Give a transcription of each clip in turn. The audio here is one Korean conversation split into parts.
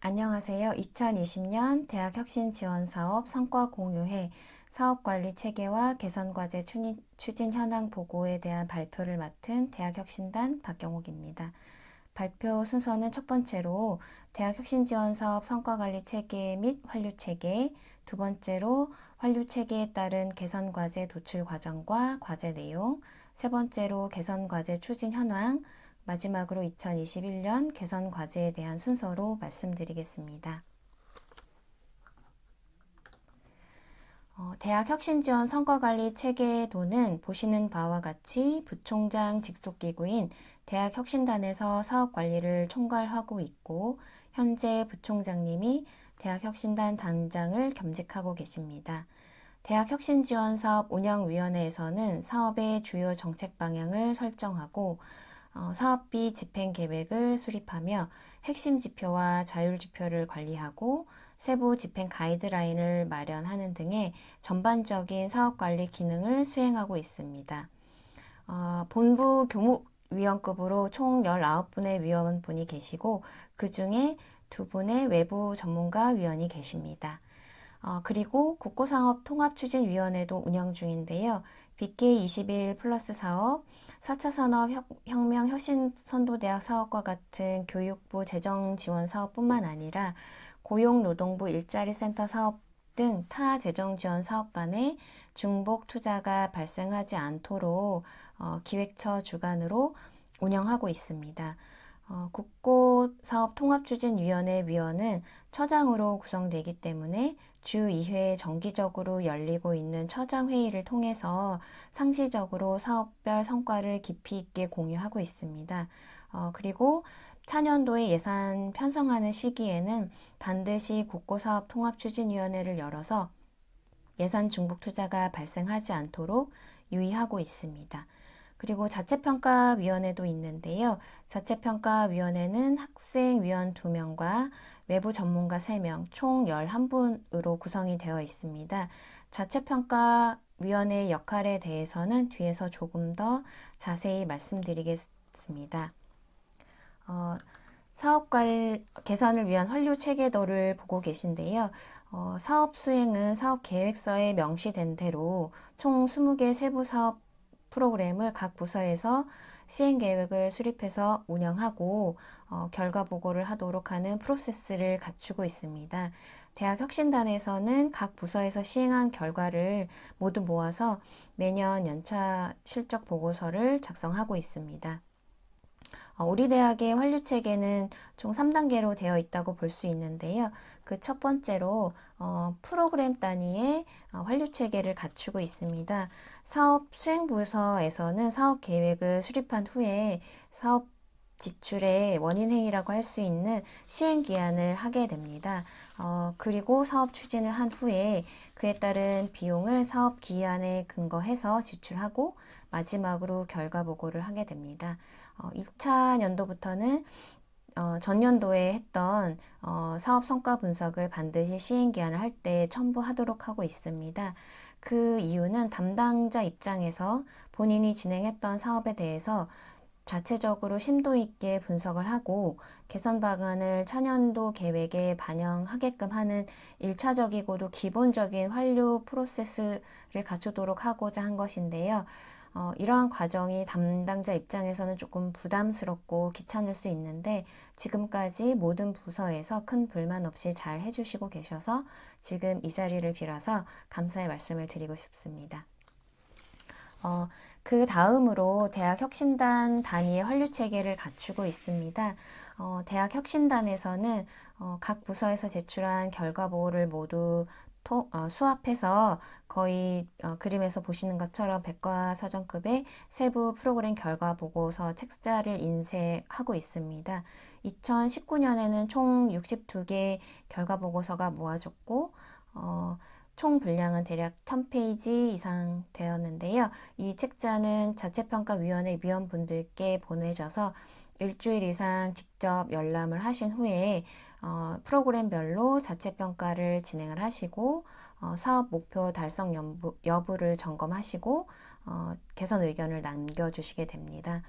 안녕하세요. 2020년 대학혁신지원사업 성과 공유회 사업관리 체계와 개선과제 추진, 추진 현황 보고에 대한 발표를 맡은 대학혁신단 박경옥입니다. 발표 순서는 첫 번째로 대학혁신지원사업 성과관리 체계 및 환류 체계, 두 번째로 환류 체계에 따른 개선과제 도출 과정과 과제 내용, 세 번째로 개선과제 추진 현황, 마지막으로 2021년 개선 과제에 대한 순서로 말씀드리겠습니다. 어, 대학 혁신지원 성과관리 체계도는 보시는 바와 같이 부총장 직속기구인 대학 혁신단에서 사업 관리를 총괄하고 있고 현재 부총장님이 대학 혁신단 단장을 겸직하고 계십니다. 대학 혁신지원 사업 운영위원회에서는 사업의 주요 정책 방향을 설정하고 어, 사업비 집행 계획을 수립하며 핵심 지표와 자율 지표를 관리하고 세부 집행 가이드라인을 마련하는 등의 전반적인 사업 관리 기능을 수행하고 있습니다. 어, 본부 교무위원급으로 총 19분의 위원분이 계시고 그 중에 두 분의 외부 전문가 위원이 계십니다. 어, 그리고 국고상업 통합추진위원회도 운영 중인데요. BK 21 플러스 사업, 4차 산업혁명 혁신선도대학 사업과 같은 교육부 재정 지원 사업뿐만 아니라 고용노동부 일자리센터 사업 등 타 재정 지원 사업 간의 중복 투자가 발생하지 않도록 어, 기획처 주관으로 운영하고 있습니다. 어, 국고사업통합추진위원회 위원은 처장으로 구성되기 때문에 주 2회 정기적으로 열리고 있는 처장회의를 통해서 상시적으로 사업별 성과를 깊이 있게 공유하고 있습니다. 어, 그리고 차년도에 예산 편성하는 시기에는 반드시 국고사업통합추진위원회를 열어서 예산 중복 투자가 발생하지 않도록 유의하고 있습니다. 그리고 자체평가위원회도 있는데요. 자체평가위원회는 학생위원 2명과 외부 전문가 3명, 총 11분으로 구성이 되어 있습니다. 자체평가위원회의 역할에 대해서는 뒤에서 조금 더 자세히 말씀드리겠습니다. 어, 사업 관 개선을 위한 환류 체계도를 보고 계신데요. 어, 사업 수행은 사업 계획서에 명시된 대로 총 20개 세부 사업 프로그램을 각 부서에서 시행 계획을 수립해서 운영하고 어, 결과 보고를 하도록 하는 프로세스를 갖추고 있습니다. 대학 혁신단에서는 각 부서에서 시행한 결과를 모두 모아서 매년 연차 실적 보고서를 작성하고 있습니다. 어, 우리 대학의 환류 체계는 총 3단계로 되어 있다고 볼 수 있는데요. 그 첫 번째로 어, 프로그램 단위의 어, 환류 체계를 갖추고 있습니다. 사업 수행 부서에서는 사업 계획을 수립한 후에 사업 지출의 원인 행위라고 할 수 있는 시행 기한을 하게 됩니다. 어, 그리고 사업 추진을 한 후에 그에 따른 비용을 사업 기한에 근거해서 지출하고 마지막으로 결과 보고를 하게 됩니다. 어, 2차 연도부터는 어, 전년도에 했던 어, 사업 성과 분석을 반드시 시행 기한을 할 때 첨부하도록 하고 있습니다. 그 이유는 담당자 입장에서 본인이 진행했던 사업에 대해서 자체적으로 심도 있게 분석을 하고 개선 방안을 차년도 계획에 반영하게끔 하는 일차적이고도 기본적인 환류 프로세스를 갖추도록 하고자 한 것인데요. 어, 이러한 과정이 담당자 입장에서는 조금 부담스럽고 귀찮을 수 있는데 지금까지 모든 부서에서 큰 불만 없이 잘 해주시고 계셔서 지금 이 자리를 빌어서 감사의 말씀을 드리고 싶습니다. 어, 그 다음으로 대학 혁신단 단위의 환류 체계를 갖추고 있습니다. 어, 대학 혁신단에서는 어, 각 부서에서 제출한 결과 보고를 모두 토, 어, 수합해서 거의 어, 그림에서 보시는 것처럼 백과사전급의 세부 프로그램 결과 보고서 책자를 인쇄하고 있습니다. 2019년에는 총 62개 결과 보고서가 모아졌고 어, 총 분량은 대략 1000페이지 이상 되었는데요. 이 책자는 자체평가위원회 위원분들께 보내져서 일주일 이상 직접 열람을 하신 후에 어, 프로그램별로 자체 평가를 진행을 하시고 어, 사업 목표 달성 여부, 여부를 점검하시고 어, 개선 의견을 남겨주시게 됩니다.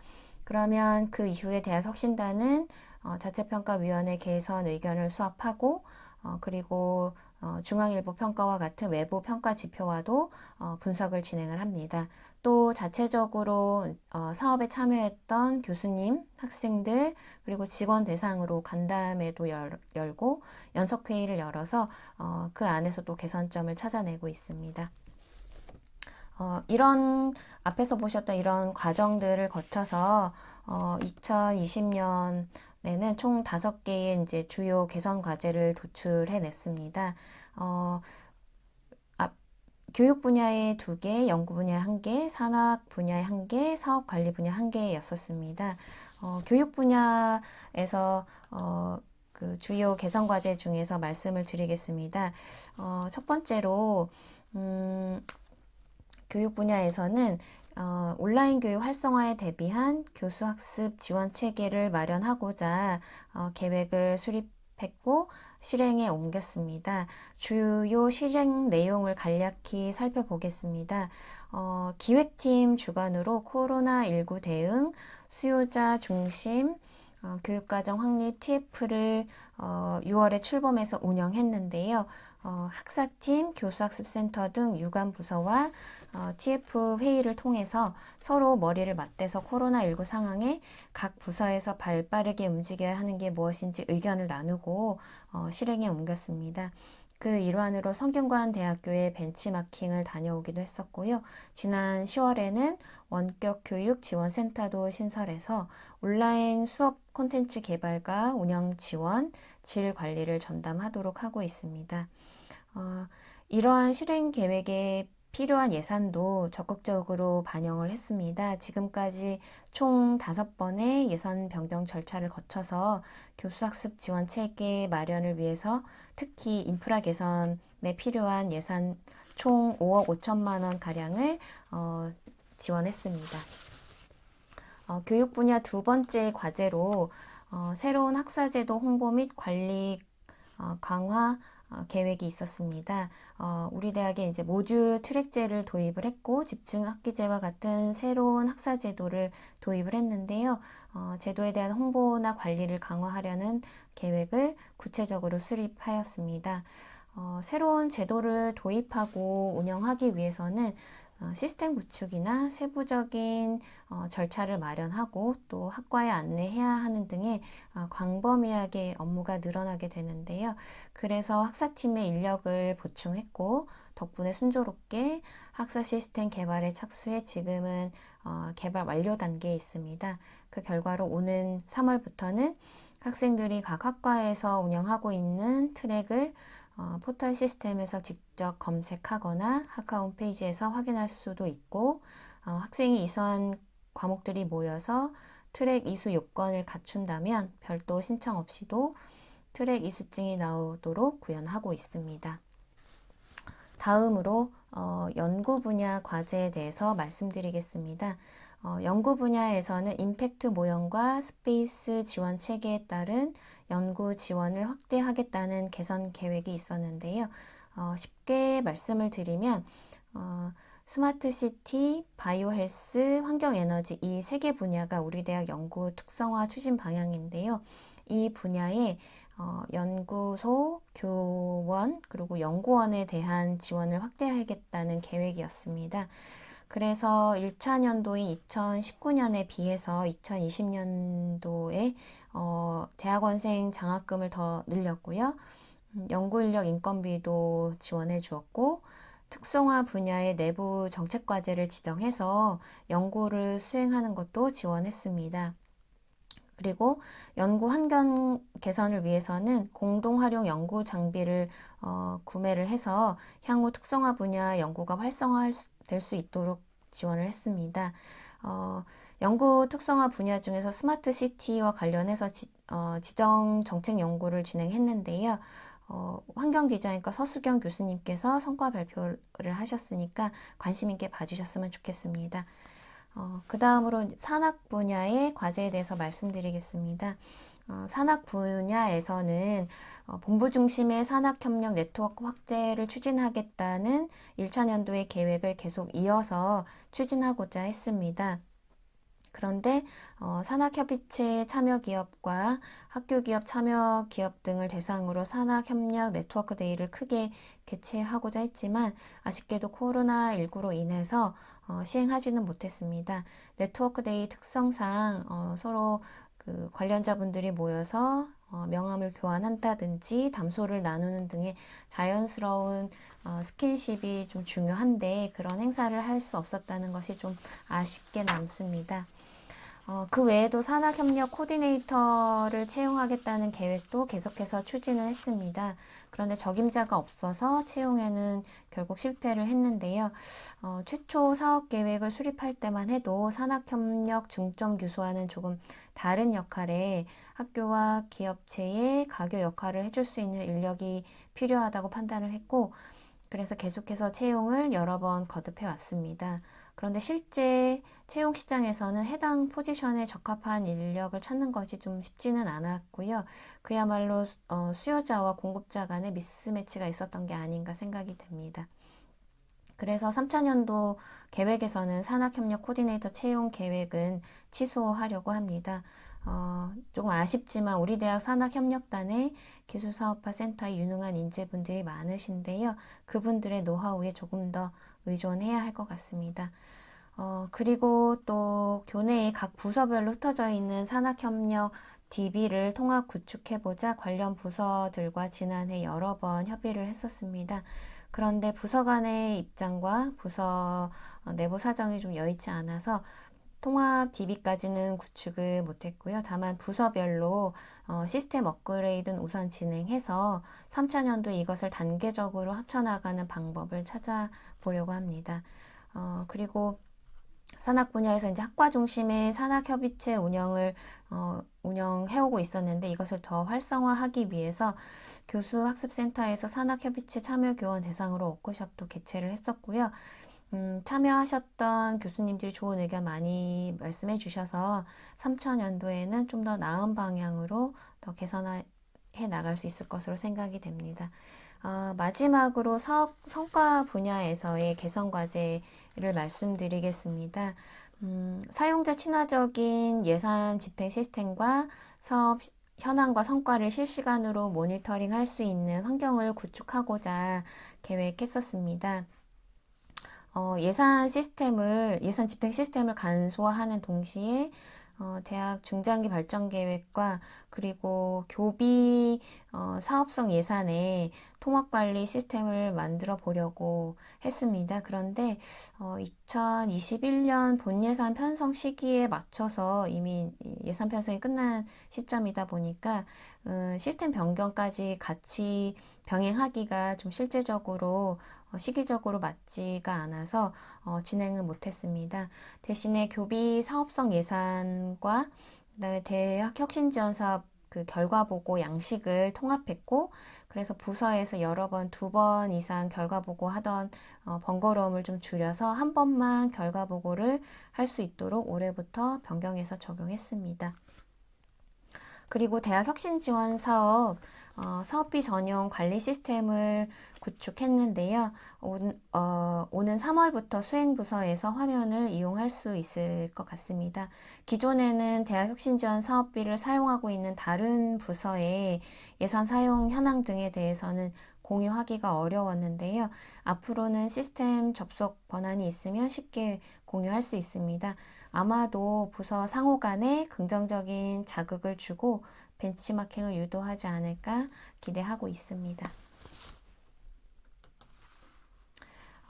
그러면 그 이후에 대학 혁신단은 어, 자체 평가위원회 개선 의견을 수합하고 어, 그리고 어, 중앙일보 평가와 같은 외부 평가 지표와도 어, 분석을 진행을 합니다. 또 자체적으로 어, 사업에 참여했던 교수님, 학생들, 그리고 직원 대상으로 간담회도 열, 열고 연석회의를 열어서 어, 그 안에서 또 개선점을 찾아내고 있습니다. 어, 이런 앞에서 보셨던 이런 과정들을 거쳐서 어, 2020년에는 총 다섯 개의 이제 주요 개선 과제를 도출해냈습니다. 어, 앞, 교육 분야에 두 개, 연구 분야에 한 개, 산학 분야에 한 개, 사업 관리 분야 한 개였었습니다. 어, 교육 분야에서 어, 그 주요 개선 과제 중에서 말씀을 드리겠습니다. 어, 첫 번째로 음, 교육 분야에서는 어, 온라인 교육 활성화에 대비한 교수 학습 지원 체계를 마련하고자 어, 계획을 수립 했고 실행에 옮겼습니다. 주요 실행 내용을 간략히 살펴보겠습니다. 어, 기획팀 주관으로 코로나19 대응, 수요자 중심, 어, 교육과정 확립 TF를 어, 6월에 출범해서 운영했는데요. 어, 학사팀, 교수학습센터 등 유관 부서와 어, TF 회의를 통해서 서로 머리를 맞대서 코로나19 상황에 각 부서에서 발 빠르게 움직여야 하는 게 무엇인지 의견을 나누고 어, 실행에 옮겼습니다. 그 일환으로 성균관 대학교에 벤치마킹을 다녀오기도 했었고요. 지난 10월에는 원격 교육 지원센터도 신설해서 온라인 수업 콘텐츠 개발과 운영 지원, 질 관리를 전담하도록 하고 있습니다. 어, 이러한 실행 계획에 필요한 예산도 적극적으로 반영을 했습니다. 지금까지 총 다섯 번의 예산 변경 절차를 거쳐서 교수학습 지원 체계 마련을 위해서 특히 인프라 개선에 필요한 예산 총 5억 5천만 원 가량을 어, 지원했습니다. 어, 교육 분야 두 번째 과제로 어, 새로운 학사제도 홍보 및 관리 어, 강화 어, 계획이 있었습니다. 어, 우리 대학에 이제 모듈 트랙제를 도입을 했고 집중 학기제와 같은 새로운 학사 제도를 도입을 했는데요. 어, 제도에 대한 홍보나 관리를 강화하려는 계획을 구체적으로 수립하였습니다. 어, 새로운 제도를 도입하고 운영하기 위해서는 어, 시스템 구축이나 세부적인 어, 절차를 마련하고 또 학과에 안내해야 하는 등의 어, 광범위하게 업무가 늘어나게 되는데요. 그래서 학사팀의 인력을 보충했고 덕분에 순조롭게 학사 시스템 개발에 착수해 지금은 개발 완료 단계에 있습니다. 그 결과로 오는 3월부터는 학생들이 각 학과에서 운영하고 있는 트랙을 어, 포털 시스템에서 직접 검색하거나 학과 홈페이지에서 확인할 수도 있고 어, 학생이 이수한 과목들이 모여서 트랙 이수 요건을 갖춘다면 별도 신청 없이도 트랙 이수증이 나오도록 구현하고 있습니다. 다음으로 어, 연구 분야 과제에 대해서 말씀드리겠습니다. 어, 연구 분야에서는 임팩트 모형과 스페이스 지원 체계에 따른 연구 지원을 확대하겠다는 개선 계획이 있었는데요. 어, 쉽게 말씀을 드리면 어, 스마트 시티, 바이오 헬스, 환경 에너지 이 세 개 분야가 우리 대학 연구 특성화 추진 방향인데요. 이 분야에 어, 연구소, 교원, 그리고 연구원에 대한 지원을 확대하겠다는 계획이었습니다. 그래서 1차 년도인 2019년에 비해서 2020년도에 어, 대학원생 장학금을 더 늘렸고요. 음, 연구 인력 인건비도 지원해 주었고 특성화 분야의 내부 정책 과제를 지정해서 연구를 수행하는 것도 지원했습니다. 그리고 연구 환경 개선을 위해서는 공동 활용 연구 장비를 어, 구매를 해서 향후 특성화 분야 연구가 활성화 될 수 있도록 지원을 했습니다. 어, 연구 특성화 분야 중에서 스마트 시티와 관련해서 지, 어, 지정 정책 연구를 진행했는데요. 어, 환경 디자인과 서수경 교수님께서 성과 발표를 하셨으니까 관심 있게 봐주셨으면 좋겠습니다. 어, 그 다음으로 산학 분야의 과제에 대해서 말씀드리겠습니다. 어, 산학 분야에서는 어, 본부 중심의 산학협력 네트워크 확대를 추진하겠다는 1차 년도의 계획을 계속 이어서 추진하고자 했습니다. 그런데 어, 산학협의체 참여 기업과 학교 기업 참여 기업 등을 대상으로 산학협력 네트워크 데이를 크게 개최하고자 했지만 아쉽게도 코로나19로 인해서 어, 시행하지는 못했습니다. 네트워크 데이 특성상 어, 서로 그 관련자분들이 모여서 어, 명함을 교환한다든지 담소를 나누는 등의 자연스러운 어, 스킨십이 좀 중요한데 그런 행사를 할 수 없었다는 것이 좀 아쉽게 남습니다. 어, 그 외에도 산학협력 코디네이터를 채용하겠다는 계획도 계속해서 추진을 했습니다. 그런데 적임자가 없어서 채용에는 결국 실패를 했는데요. 어, 최초 사업 계획을 수립할 때만 해도 산학협력 중점 교수와는 조금 다른 역할에 학교와 기업체의 가교 역할을 해줄 수 있는 인력이 필요하다고 판단을 했고, 그래서 계속해서 채용을 여러 번 거듭해 왔습니다. 그런데 실제 채용 시장에서는 해당 포지션에 적합한 인력을 찾는 것이 좀 쉽지는 않았고요. 그야말로 어, 수요자와 공급자 간의 미스매치가 있었던 게 아닌가 생각이 됩니다. 그래서 3차 년도 계획에서는 산학협력 코디네이터 채용 계획은 취소하려고 합니다. 어, 조금 아쉽지만 우리 대학 산학협력단에 기술사업화 센터에 유능한 인재분들이 많으신데요. 그분들의 노하우에 조금 더 의존해야 할 것 같습니다. 어, 그리고 또 교내에 각 부서별로 흩어져 있는 산학협력 DB를 통합 구축해보자 관련 부서들과 지난해 여러 번 협의를 했었습니다. 그런데 부서 간의 입장과 부서 어, 내부 사정이 좀 여의치 않아서 통합 DB까지는 구축을 못했고요. 다만 부서별로 어, 시스템 업그레이드는 우선 진행해서 3차년도에 이것을 단계적으로 합쳐나가는 방법을 찾아보려고 합니다. 어, 그리고 산학 분야에서 이제 학과 중심의 산학 협의체 운영을 어, 운영해오고 있었는데 이것을 더 활성화하기 위해서 교수 학습센터에서 산학 협의체 참여 교원 대상으로 워크숍도 개최를 했었고요. 음, 참여하셨던 교수님들이 좋은 의견 많이 말씀해 주셔서 3천년도에는 좀 더 나은 방향으로 더 개선해 나갈 수 있을 것으로 생각이 됩니다. 어, 마지막으로 사업 성과 분야에서의 개선 과제를 말씀드리겠습니다. 음, 사용자 친화적인 예산 집행 시스템과 사업 현황과 성과를 실시간으로 모니터링 할 수 있는 환경을 구축하고자 계획했었습니다. 어, 예산 시스템을, 예산 집행 시스템을 간소화하는 동시에 어, 대학 중장기 발전 계획과 그리고 교비 어, 사업성 예산에 통합 관리 시스템을 만들어 보려고 했습니다. 그런데 어, 2021년 본 예산 편성 시기에 맞춰서 이미 예산 편성이 끝난 시점이다 보니까 음, 시스템 변경까지 같이 병행하기가 좀 실제적으로 어, 시기적으로 맞지가 않아서 어, 진행을 못했습니다. 대신에 교비 사업성 예산과 그다음에 대학 혁신 지원 사업 그 결과 보고 양식을 통합했고 그래서 부서에서 여러 번 두번 이상 결과 보고 하던 어, 번거로움을 좀 줄여서 한 번만 결과 보고를 할 수 있도록 올해부터 변경해서 적용했습니다. 그리고 대학 혁신 지원 사업 어, 사업비 전용 관리 시스템을 구축했는데요. 오, 어, 오는 3월부터 수행부서에서 화면을 이용할 수 있을 것 같습니다. 기존에는 대학혁신지원 사업비를 사용하고 있는 다른 부서의 예산 사용 현황 등에 대해서는 공유하기가 어려웠는데요. 앞으로는 시스템 접속 권한이 있으면 쉽게 공유할 수 있습니다. 아마도 부서 상호 간에 긍정적인 자극을 주고 벤치마킹을 유도하지 않을까 기대하고 있습니다.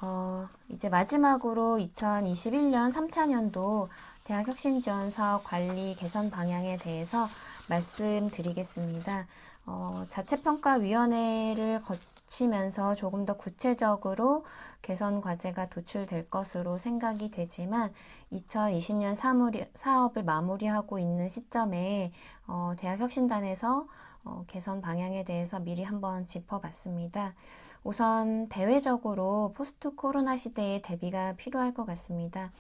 어, 이제 마지막으로 2021년 3차 년도 대학 혁신지원 사업 관리 개선 방향에 대해서 말씀드리겠습니다. 어, 자체평가위원회를 거치면서 조금 더 구체적으로 개선 과제가 도출될 것으로 생각이 되지만 2020년 사무리, 사업을 마무리하고 있는 시점에 어, 대학혁신단에서 어, 개선 방향에 대해서 미리 한번 짚어봤습니다. 우선 대외적으로 포스트 코로나 시대에 대비가 필요할 것 같습니다.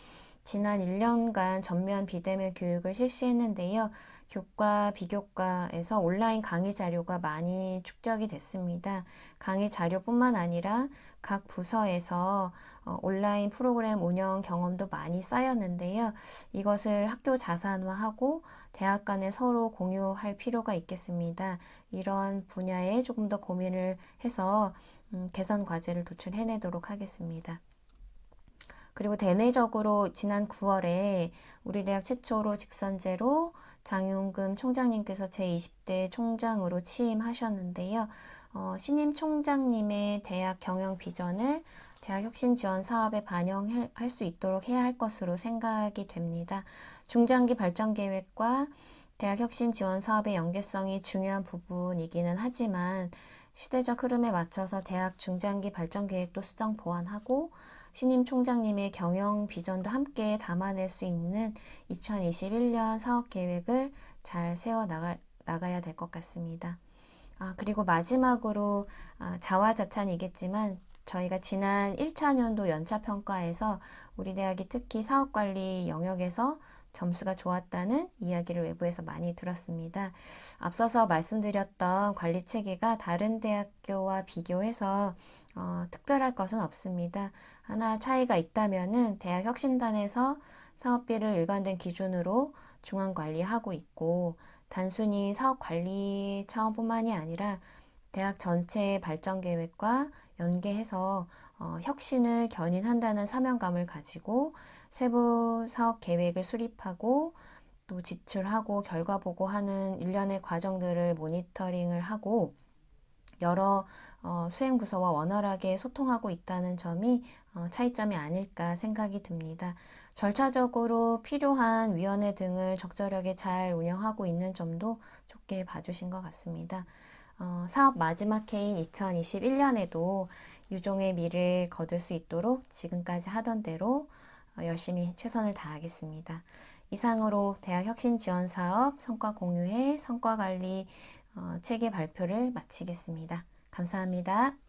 지난 1년간 전면 비대면 교육을 실시했는데요. 교과, 비교과에서 온라인 강의 자료가 많이 축적이 됐습니다. 강의 자료뿐만 아니라 각 부서에서 어, 온라인 프로그램 운영 경험도 많이 쌓였는데요. 이것을 학교 자산화하고 대학 간에 서로 공유할 필요가 있겠습니다. 이런 분야에 조금 더 고민을 해서 음, 개선 과제를 도출해내도록 하겠습니다. 그리고 대내적으로 지난 9월에 우리 대학 최초로 직선제로 장윤금 총장님께서 제20대 총장으로 취임하셨는데요. 어, 신임 총장님의 대학 경영 비전을 대학 혁신 지원 사업에 반영할 수 있도록 해야 할 것으로 생각이 됩니다. 중장기 발전 계획과 대학 혁신 지원 사업의 연계성이 중요한 부분이기는 하지만 시대적 흐름에 맞춰서 대학 중장기 발전 계획도 수정 보완하고 신임 총장님의 경영 비전도 함께 담아낼 수 있는 2021년 사업 계획을 잘 세워 나가, 나가야 될 것 같습니다. 아, 그리고 마지막으로 아, 자화자찬이겠지만 저희가 지난 1차 년도 연차 평가에서 우리 대학이 특히 사업관리 영역에서 점수가 좋았다는 이야기를 외부에서 많이 들었습니다. 앞서서 말씀드렸던 관리 체계가 다른 대학교와 비교해서 어, 특별할 것은 없습니다. 하나 차이가 있다면은 대학 혁신단에서 사업비를 일관된 기준으로 중앙 관리하고 있고 단순히 사업 관리 차원뿐만이 아니라 대학 전체의 발전 계획과 연계해서 어, 혁신을 견인한다는 사명감을 가지고 세부 사업 계획을 수립하고 또 지출하고 결과 보고하는 일련의 과정들을 모니터링을 하고 여러 어, 수행 부서와 원활하게 소통하고 있다는 점이 어, 차이점이 아닐까 생각이 듭니다. 절차적으로 필요한 위원회 등을 적절하게 잘 운영하고 있는 점도 좋게 봐주신 것 같습니다. 어, 사업 마지막 해인 2021년에도 유종의 미를 거둘 수 있도록 지금까지 하던 대로 어, 열심히 최선을 다하겠습니다. 이상으로 대학 혁신 지원 사업 성과 공유회 성과 관리 어, 체계 발표를 마치겠습니다. 감사합니다.